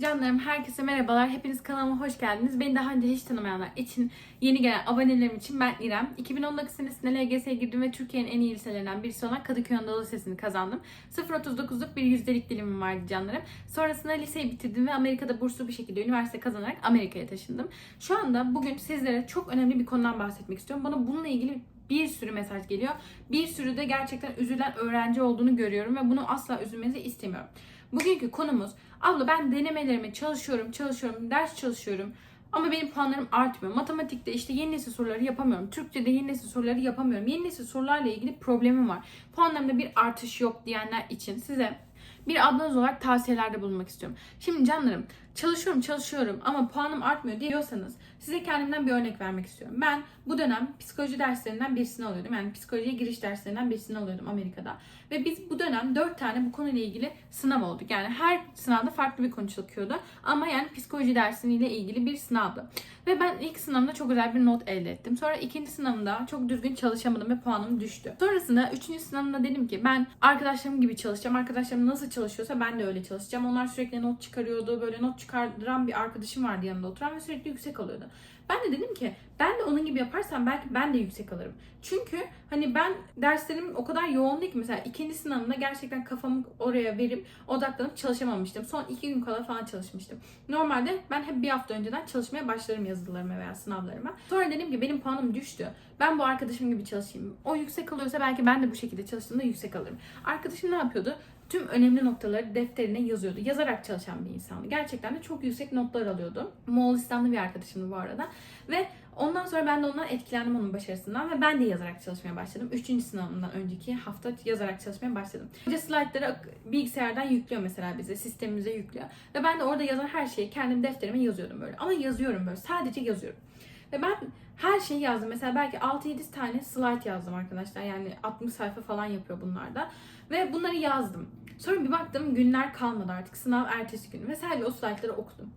Canlarım herkese merhabalar. Hepiniz kanalıma hoş geldiniz. Beni daha önce hiç tanımayanlar için, yeni gelen abonelerim için ben İrem. 2019 senesinde LGS'ye girdim ve Türkiye'nin en iyi liselerinden birisi olan Kadıköy Anadolu Lisesi'ni kazandım. 0.39'luk bir yüzdelik dilimim vardı canlarım. Sonrasında liseyi bitirdim ve Amerika'da burslu bir şekilde üniversite kazanarak Amerika'ya taşındım. Şu anda bugün sizlere çok önemli bir konudan bahsetmek istiyorum. Bana bununla ilgili bir sürü mesaj geliyor. Bir sürü de gerçekten üzülen öğrenci olduğunu görüyorum ve bunu asla üzülmenizi istemiyorum. Bugünkü konumuz abla ben denemelerimi çalışıyorum, çalışıyorum, ders çalışıyorum ama benim puanlarım artmıyor. Matematikte işte yeni nesil soruları yapamıyorum. Türkçe'de yeni nesil soruları yapamıyorum. Yeni nesil sorularla ilgili problemim var. Puanlarımda bir artış yok diyenler için size bir ablanız olarak tavsiyelerde bulunmak istiyorum. Şimdi canlarım çalışıyorum çalışıyorum ama puanım artmıyor diyorsanız size kendimden bir örnek vermek istiyorum. Ben bu dönem psikoloji derslerinden birisini alıyordum. Yani psikolojiye giriş derslerinden birisini alıyordum Amerika'da. Ve biz bu dönem 4 tane bu konuyla ilgili sınav olduk. Yani her sınavda farklı bir konu çıkıyordu. Ama yani psikoloji dersiyle ilgili bir sınavdı. Ve ben ilk sınavımda çok güzel bir not elde ettim. Sonra ikinci sınavımda çok düzgün çalışamadım ve puanım düştü. Sonrasında üçüncü sınavımda dedim ki ben arkadaşlarım gibi çalışacağım. Arkadaşlarım nasıl çalışıyorsa ben de öyle çalışacağım. Onlar sürekli not çıkarıyordu. Böyle not çıkaran bir arkadaşım vardı yanında oturan ve sürekli yüksek alıyordu. Ben de dedim ki ben de onun gibi yaparsam belki ben de yüksek alırım. Çünkü hani ben derslerim o kadar yoğundu ki mesela ikinci sınavımda gerçekten kafamı oraya verip odaklanıp çalışamamıştım. Son iki gün kala falan çalışmıştım. Normalde ben hep bir hafta önceden çalışmaya başlarım yazılarıma veya sınavlarıma. Sonra dedim ki benim puanım düştü. Ben bu arkadaşım gibi çalışayım. O yüksek alıyorsa belki ben de bu şekilde çalıştığımda yüksek alırım. Arkadaşım ne yapıyordu? tüm önemli noktaları defterine yazıyordu. Yazarak çalışan bir insandı. Gerçekten de çok yüksek notlar alıyordu. Moğolistanlı bir arkadaşımdı bu arada. Ve ondan sonra ben de ondan etkilendim onun başarısından ve ben de yazarak çalışmaya başladım. Üçüncü sınavımdan önceki hafta yazarak çalışmaya başladım. Hoca slaytları bilgisayardan yüklüyor mesela bize, sistemimize yüklüyor. Ve ben de orada yazan her şeyi kendim defterime yazıyordum böyle. Ama yazıyorum böyle, sadece yazıyorum. Ve ben her şeyi yazdım. Mesela belki 6-7 tane slide yazdım arkadaşlar. Yani 60 sayfa falan yapıyor bunlarda. Ve bunları yazdım. Sonra bir baktım günler kalmadı artık. Sınav ertesi gün. Ve sadece o slaytları okudum.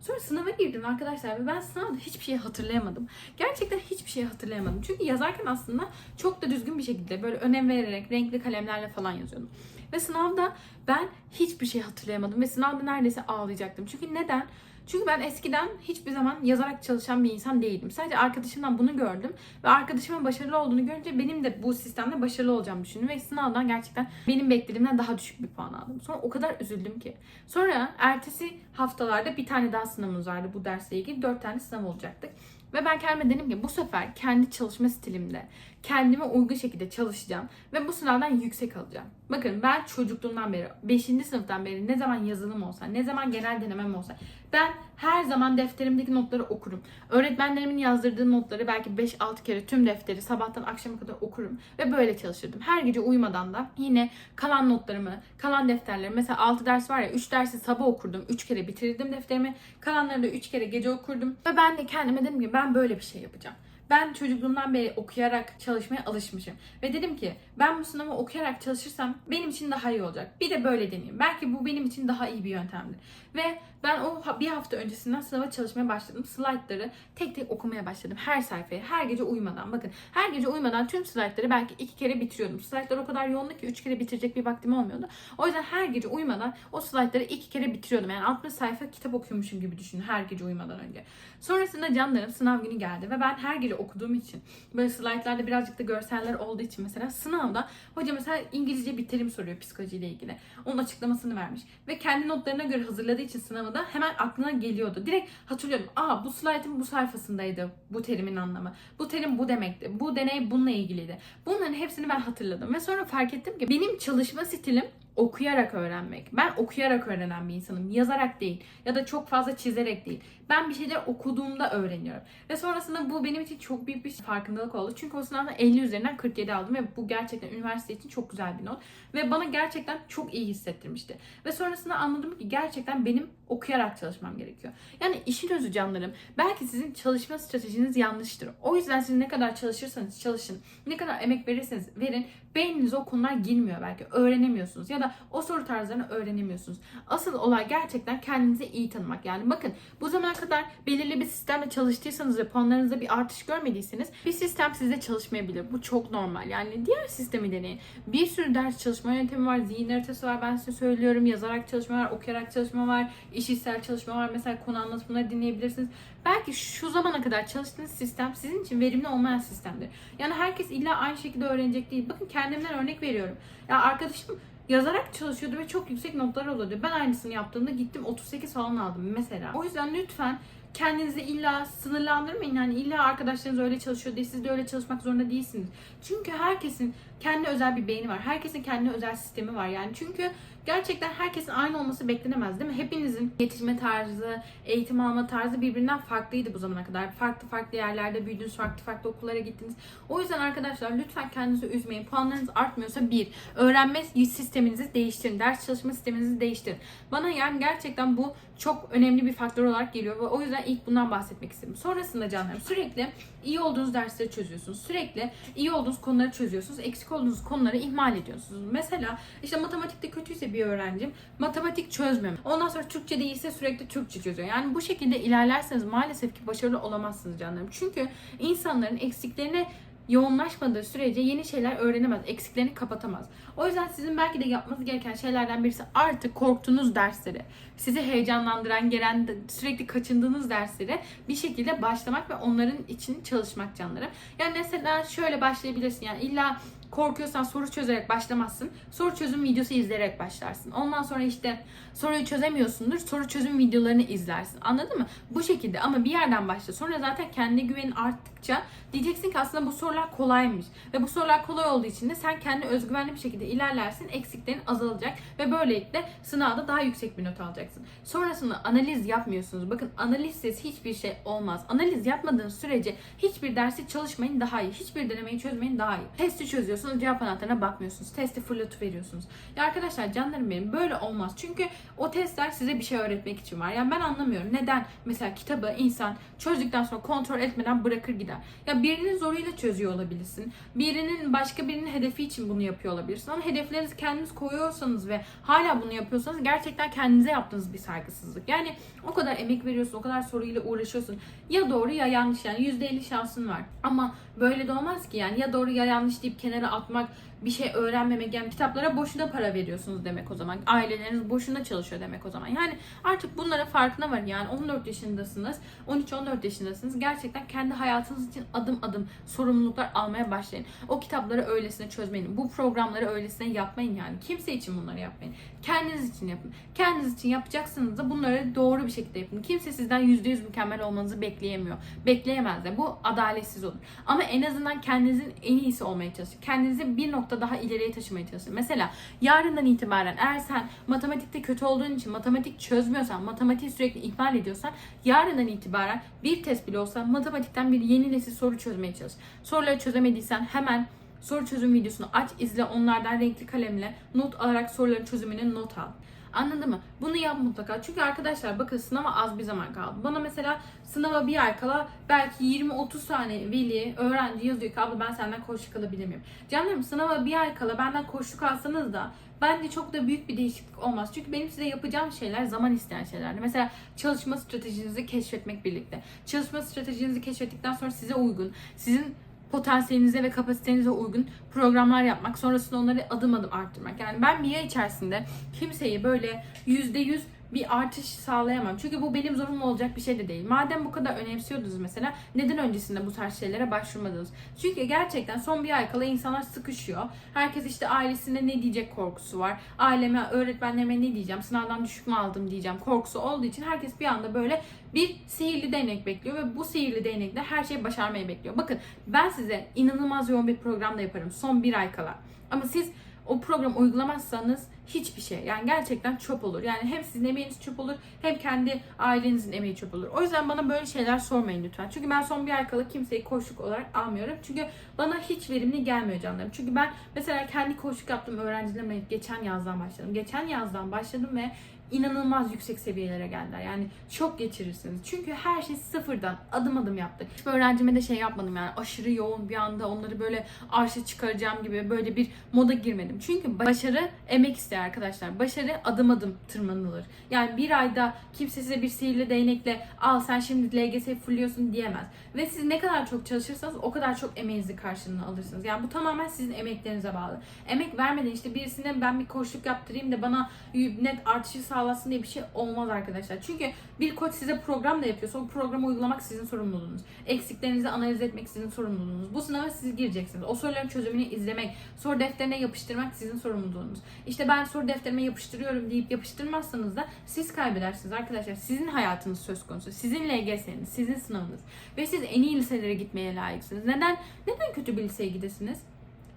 Sonra sınava girdim arkadaşlar ve ben sınavda hiçbir şey hatırlayamadım. Gerçekten hiçbir şey hatırlayamadım. Çünkü yazarken aslında çok da düzgün bir şekilde böyle önem vererek renkli kalemlerle falan yazıyordum. Ve sınavda ben hiçbir şey hatırlayamadım ve sınavda neredeyse ağlayacaktım. Çünkü neden? Çünkü ben eskiden hiçbir zaman yazarak çalışan bir insan değildim. Sadece arkadaşımdan bunu gördüm ve arkadaşımın başarılı olduğunu görünce benim de bu sistemde başarılı olacağımı düşündüm ve sınavdan gerçekten benim beklediğimden daha düşük bir puan aldım. Sonra o kadar üzüldüm ki. Sonra ertesi haftalarda bir tane daha sınavımız vardı bu dersle ilgili. Dört tane sınav olacaktık. Ve ben kendime dedim ki bu sefer kendi çalışma stilimde kendime uygun şekilde çalışacağım ve bu sınavdan yüksek alacağım. Bakın ben çocukluğumdan beri 5. sınıftan beri ne zaman yazılım olsa, ne zaman genel denemem olsa ben her zaman defterimdeki notları okurum. Öğretmenlerimin yazdırdığı notları belki 5-6 kere tüm defteri sabahtan akşama kadar okurum ve böyle çalışırdım. Her gece uyumadan da yine kalan notlarımı, kalan defterlerimi mesela 6 ders var ya 3 dersi sabah okurdum. 3 kere bitirdim defterimi. Kalanları da 3 kere gece okurdum. Ve ben de kendime dedim ki ben böyle bir şey yapacağım. Ben çocukluğumdan beri okuyarak çalışmaya alışmışım. Ve dedim ki ben bu sınavı okuyarak çalışırsam benim için daha iyi olacak. Bir de böyle deneyeyim. Belki bu benim için daha iyi bir yöntemdir. Ve ben o bir hafta öncesinden sınava çalışmaya başladım. Slaytları tek tek okumaya başladım. Her sayfayı, her gece uyumadan. Bakın her gece uyumadan tüm slaytları belki iki kere bitiriyordum. Slaytlar o kadar yoğundu ki üç kere bitirecek bir vaktim olmuyordu. O yüzden her gece uyumadan o slaytları iki kere bitiriyordum. Yani 60 sayfa kitap okuyormuşum gibi düşünün her gece uyumadan önce. Sonrasında canlarım sınav günü geldi ve ben her gece okuduğum için böyle slaytlarda birazcık da görseller olduğu için mesela sınavda hoca mesela İngilizce bir terim soruyor psikolojiyle ilgili. Onun açıklamasını vermiş. Ve kendi notlarına göre hazırladığı için sınavı da hemen aklına geliyordu. Direkt hatırlıyordum. Aa bu slaytın bu sayfasındaydı bu terimin anlamı. Bu terim bu demekti. Bu deney bununla ilgiliydi. Bunların hepsini ben hatırladım. Ve sonra fark ettim ki benim çalışma stilim okuyarak öğrenmek. Ben okuyarak öğrenen bir insanım. Yazarak değil ya da çok fazla çizerek değil. Ben bir şeyler okuduğumda öğreniyorum. Ve sonrasında bu benim için çok büyük bir farkındalık oldu. Çünkü o sınavda 50 üzerinden 47 aldım ve bu gerçekten üniversite için çok güzel bir not. Ve bana gerçekten çok iyi hissettirmişti. Ve sonrasında anladım ki gerçekten benim okuyarak çalışmam gerekiyor. Yani işin özü canlarım. Belki sizin çalışma stratejiniz yanlıştır. O yüzden siz ne kadar çalışırsanız çalışın, ne kadar emek verirseniz verin, beyninize o konular girmiyor belki. Öğrenemiyorsunuz. Ya da da o soru tarzlarını öğrenemiyorsunuz. Asıl olay gerçekten kendinizi iyi tanımak. Yani bakın bu zamana kadar belirli bir sistemle çalıştıysanız ve puanlarınızda bir artış görmediyseniz bir sistem sizde çalışmayabilir. Bu çok normal. Yani diğer sistemi deneyin. Bir sürü ders çalışma yöntemi var. Zihin haritası var. Ben size söylüyorum. Yazarak çalışma var. Okuyarak çalışma var. işitsel çalışma var. Mesela konu anlatımları dinleyebilirsiniz. Belki şu zamana kadar çalıştığınız sistem sizin için verimli olmayan sistemdir. Yani herkes illa aynı şekilde öğrenecek değil. Bakın kendimden örnek veriyorum. Ya arkadaşım yazarak çalışıyordu ve çok yüksek notlar alıyordu. Ben aynısını yaptığımda gittim 38 falan aldım mesela. O yüzden lütfen kendinizi illa sınırlandırmayın. Yani illa arkadaşlarınız öyle çalışıyor diye siz de öyle çalışmak zorunda değilsiniz. Çünkü herkesin kendi özel bir beyni var. Herkesin kendi özel sistemi var. Yani çünkü gerçekten herkesin aynı olması beklenemez değil mi? Hepinizin yetişme tarzı, eğitim alma tarzı birbirinden farklıydı bu zamana kadar. Farklı farklı yerlerde büyüdünüz, farklı farklı okullara gittiniz. O yüzden arkadaşlar lütfen kendinizi üzmeyin. Puanlarınız artmıyorsa bir, öğrenme sisteminizi değiştirin. Ders çalışma sisteminizi değiştirin. Bana yani gerçekten bu çok önemli bir faktör olarak geliyor ve o yüzden ilk bundan bahsetmek istedim. Sonrasında canlarım sürekli iyi olduğunuz dersleri çözüyorsunuz. Sürekli iyi olduğunuz konuları çözüyorsunuz. Eksik olduğunuz konuları ihmal ediyorsunuz. Mesela işte matematikte kötüyse bir öğrencim matematik çözmüyor. Ondan sonra Türkçe değilse sürekli Türkçe çözüyor. Yani bu şekilde ilerlerseniz maalesef ki başarılı olamazsınız canlarım. Çünkü insanların eksiklerine yoğunlaşmadığı sürece yeni şeyler öğrenemez, eksiklerini kapatamaz. O yüzden sizin belki de yapmanız gereken şeylerden birisi artık korktuğunuz dersleri, sizi heyecanlandıran, gelen, sürekli kaçındığınız dersleri bir şekilde başlamak ve onların için çalışmak canlarım. Yani mesela şöyle başlayabilirsin. Yani illa korkuyorsan soru çözerek başlamazsın. Soru çözüm videosu izleyerek başlarsın. Ondan sonra işte soruyu çözemiyorsundur. Soru çözüm videolarını izlersin. Anladın mı? Bu şekilde ama bir yerden başla. Sonra zaten kendi güvenin arttıkça diyeceksin ki aslında bu sorular kolaymış. Ve bu sorular kolay olduğu için de sen kendi özgüvenli bir şekilde ilerlersin. Eksiklerin azalacak ve böylelikle sınavda daha yüksek bir not alacaksın. Sonrasında analiz yapmıyorsunuz. Bakın analizsiz hiçbir şey olmaz. Analiz yapmadığınız sürece hiçbir dersi çalışmayın daha iyi. Hiçbir denemeyi çözmeyin daha iyi. Testi çözüyorsunuz, cevap anahtarına bakmıyorsunuz. Testi fırlatıp veriyorsunuz. Ya arkadaşlar canlarım benim böyle olmaz. Çünkü o testler size bir şey öğretmek için var. Yani ben anlamıyorum. Neden mesela kitabı insan çözdükten sonra kontrol etmeden bırakır gider. Ya birinin zoruyla çözüyor olabilirsin. Birinin başka birinin hedefi için bunu yapıyor olabilirsin. Ama hedeflerinizi kendiniz koyuyorsanız ve hala bunu yapıyorsanız gerçekten kendinize yaptığınız bir saygısızlık. Yani o kadar emek veriyorsun, o kadar soruyla uğraşıyorsun. Ya doğru ya yanlış yani %50 şansın var. Ama böyle de olmaz ki yani ya doğru ya yanlış deyip kenara atmak bir şey öğrenmemek yani kitaplara boşuna para veriyorsunuz demek o zaman. Aileleriniz boşuna çalışıyor demek o zaman. Yani artık bunlara farkına varın yani 14 yaşındasınız, 13-14 yaşındasınız. Gerçekten kendi hayatınız için adım adım sorumluluklar almaya başlayın. O kitapları öylesine çözmeyin. Bu programları öylesine yapmayın yani. Kimse için bunları yapmayın. Kendiniz için yapın. Kendiniz için yapacaksınız da bunları doğru bir şekilde yapın. Kimse sizden %100 mükemmel olmanızı bekleyemiyor. Bekleyemez de. Bu adaletsiz olur. Ama en azından kendinizin en iyisi olmaya çalışın. Kendinizi bir nokta daha ileriye taşımaya çalışın. Mesela yarından itibaren eğer sen matematikte kötü olduğun için matematik çözmüyorsan, matematiği sürekli ihmal ediyorsan yarından itibaren bir test bile olsa matematikten bir yeni nesil soru çözmeye çalış. Soruları çözemediysen hemen soru çözüm videosunu aç, izle, onlardan renkli kalemle not alarak soruların çözümüne not al. Anladın mı? Bunu yap mutlaka. Çünkü arkadaşlar bakın sınava az bir zaman kaldı. Bana mesela sınava bir ay kala belki 20-30 tane veli, öğrenci yazıyor ki abla ben senden koşuk alabilir miyim? Canlarım sınava bir ay kala benden koşuk alsanız da bence çok da büyük bir değişiklik olmaz. Çünkü benim size yapacağım şeyler zaman isteyen şeylerdi. Mesela çalışma stratejinizi keşfetmek birlikte. Çalışma stratejinizi keşfettikten sonra size uygun, sizin potansiyelinize ve kapasitenize uygun programlar yapmak. Sonrasında onları adım adım arttırmak. Yani ben bir ay içerisinde kimseyi böyle %100 bir artış sağlayamam. Çünkü bu benim zorunlu olacak bir şey de değil. Madem bu kadar önemsiyordunuz mesela neden öncesinde bu tarz şeylere başvurmadınız? Çünkü gerçekten son bir ay kala insanlar sıkışıyor. Herkes işte ailesine ne diyecek korkusu var. Aileme, öğretmenlerime ne diyeceğim, sınavdan düşük mü aldım diyeceğim korkusu olduğu için herkes bir anda böyle bir sihirli değnek bekliyor ve bu sihirli değnekle her şeyi başarmayı bekliyor. Bakın ben size inanılmaz yoğun bir program da yaparım son bir ay kala. Ama siz o program uygulamazsanız hiçbir şey. Yani gerçekten çöp olur. Yani hem sizin emeğiniz çöp olur hem kendi ailenizin emeği çöp olur. O yüzden bana böyle şeyler sormayın lütfen. Çünkü ben son bir ay kala kimseyi koşluk olarak almıyorum. Çünkü bana hiç verimli gelmiyor canlarım. Çünkü ben mesela kendi koşluk yaptığım öğrencilerime geçen yazdan başladım. Geçen yazdan başladım ve inanılmaz yüksek seviyelere geldiler. Yani şok geçirirsiniz. Çünkü her şey sıfırdan adım adım yaptık. Hiçbir öğrencime de şey yapmadım yani aşırı yoğun bir anda onları böyle arşa çıkaracağım gibi böyle bir moda girmedim. Çünkü başarı emek ister arkadaşlar. Başarı adım adım tırmanılır. Yani bir ayda kimse size bir sihirli değnekle al sen şimdi LGS fulluyorsun diyemez. Ve siz ne kadar çok çalışırsanız o kadar çok emeğinizi karşılığını alırsınız. Yani bu tamamen sizin emeklerinize bağlı. Emek vermeden işte birisine ben bir koçluk yaptırayım da bana net artışı sağlasın diye bir şey olmaz arkadaşlar. Çünkü bir koç size program da yapıyorsa o programı uygulamak sizin sorumluluğunuz. Eksiklerinizi analiz etmek sizin sorumluluğunuz. Bu sınava siz gireceksiniz. O soruların çözümünü izlemek, soru defterine yapıştırmak sizin sorumluluğunuz. İşte ben soru defterime yapıştırıyorum deyip yapıştırmazsanız da siz kaybedersiniz arkadaşlar. Sizin hayatınız söz konusu. Sizin LGS'niz, sizin sınavınız. Ve siz en iyi liselere gitmeye layıksınız. Neden? Neden kötü bir liseye gidesiniz?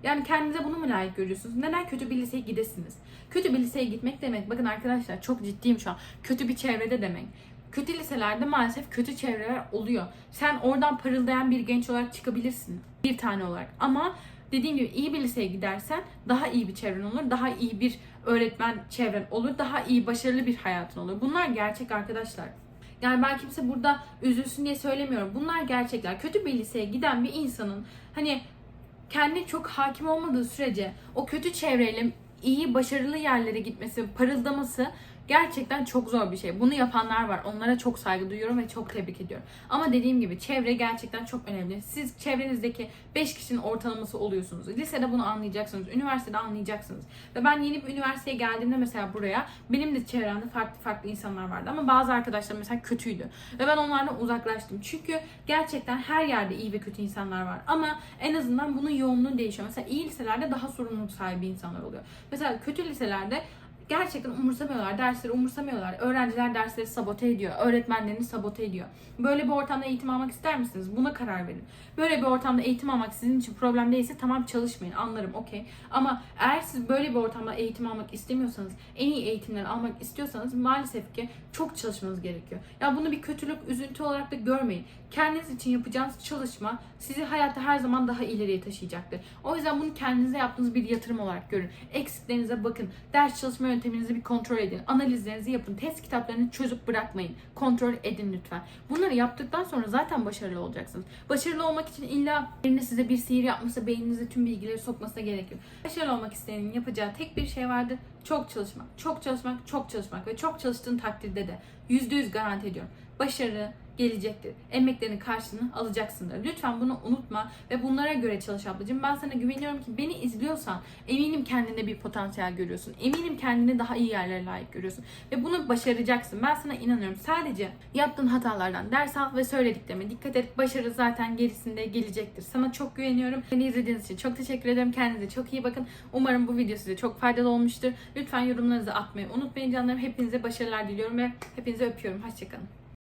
Yani kendinize bunu mu layık görüyorsunuz? Neden kötü bir liseye gidesiniz? Kötü bir liseye gitmek demek, bakın arkadaşlar çok ciddiyim şu an. Kötü bir çevrede demek. Kötü liselerde maalesef kötü çevreler oluyor. Sen oradan parıldayan bir genç olarak çıkabilirsin. Bir tane olarak. Ama dediğim gibi iyi bir liseye gidersen daha iyi bir çevren olur. Daha iyi bir öğretmen çevren olur. Daha iyi, başarılı bir hayatın olur. Bunlar gerçek arkadaşlar. Yani ben kimse burada üzülsün diye söylemiyorum. Bunlar gerçekler. Kötü bir liseye giden bir insanın hani kendi çok hakim olmadığı sürece o kötü çevreyle iyi başarılı yerlere gitmesi, parıldaması gerçekten çok zor bir şey. Bunu yapanlar var. Onlara çok saygı duyuyorum ve çok tebrik ediyorum. Ama dediğim gibi çevre gerçekten çok önemli. Siz çevrenizdeki 5 kişinin ortalaması oluyorsunuz. Lisede bunu anlayacaksınız. Üniversitede anlayacaksınız. Ve ben yeni bir üniversiteye geldiğimde mesela buraya benim de çevremde farklı farklı insanlar vardı. Ama bazı arkadaşlarım mesela kötüydü. Ve ben onlardan uzaklaştım. Çünkü gerçekten her yerde iyi ve kötü insanlar var. Ama en azından bunun yoğunluğu değişiyor. Mesela iyi liselerde daha sorumluluk sahibi insanlar oluyor. Mesela kötü liselerde gerçekten umursamıyorlar. Dersleri umursamıyorlar. Öğrenciler dersleri sabote ediyor. Öğretmenlerini sabote ediyor. Böyle bir ortamda eğitim almak ister misiniz? Buna karar verin. Böyle bir ortamda eğitim almak sizin için problem değilse tamam çalışmayın. Anlarım okey. Ama eğer siz böyle bir ortamda eğitim almak istemiyorsanız, en iyi eğitimleri almak istiyorsanız maalesef ki çok çalışmanız gerekiyor. Ya bunu bir kötülük, üzüntü olarak da görmeyin. Kendiniz için yapacağınız çalışma sizi hayatta her zaman daha ileriye taşıyacaktır. O yüzden bunu kendinize yaptığınız bir yatırım olarak görün. Eksiklerinize bakın. Ders çalışma yönteminizi bir kontrol edin. Analizlerinizi yapın. Test kitaplarını çözüp bırakmayın. Kontrol edin lütfen. Bunları yaptıktan sonra zaten başarılı olacaksınız. Başarılı olmak için illa birinin size bir sihir yapması, beyninize tüm bilgileri sokmasına gerek yok. Başarılı olmak isteyenin yapacağı tek bir şey vardır. Çok çalışmak, çok çalışmak, çok çalışmak ve çok çalıştığın takdirde de %100 garanti ediyorum. Başarı gelecektir. Emeklerinin karşılığını alacaksındır. Lütfen bunu unutma ve bunlara göre çalış ablacığım. Ben sana güveniyorum ki beni izliyorsan eminim kendinde bir potansiyel görüyorsun. Eminim kendini daha iyi yerlere layık görüyorsun. Ve bunu başaracaksın. Ben sana inanıyorum. Sadece yaptığın hatalardan ders al ve söylediklerime dikkat et. Başarı zaten gerisinde gelecektir. Sana çok güveniyorum. Beni izlediğiniz için çok teşekkür ederim. Kendinize çok iyi bakın. Umarım bu video size çok faydalı olmuştur. Lütfen yorumlarınızı atmayı unutmayın canlarım. Hepinize başarılar diliyorum ve hepinizi öpüyorum. Hoşçakalın.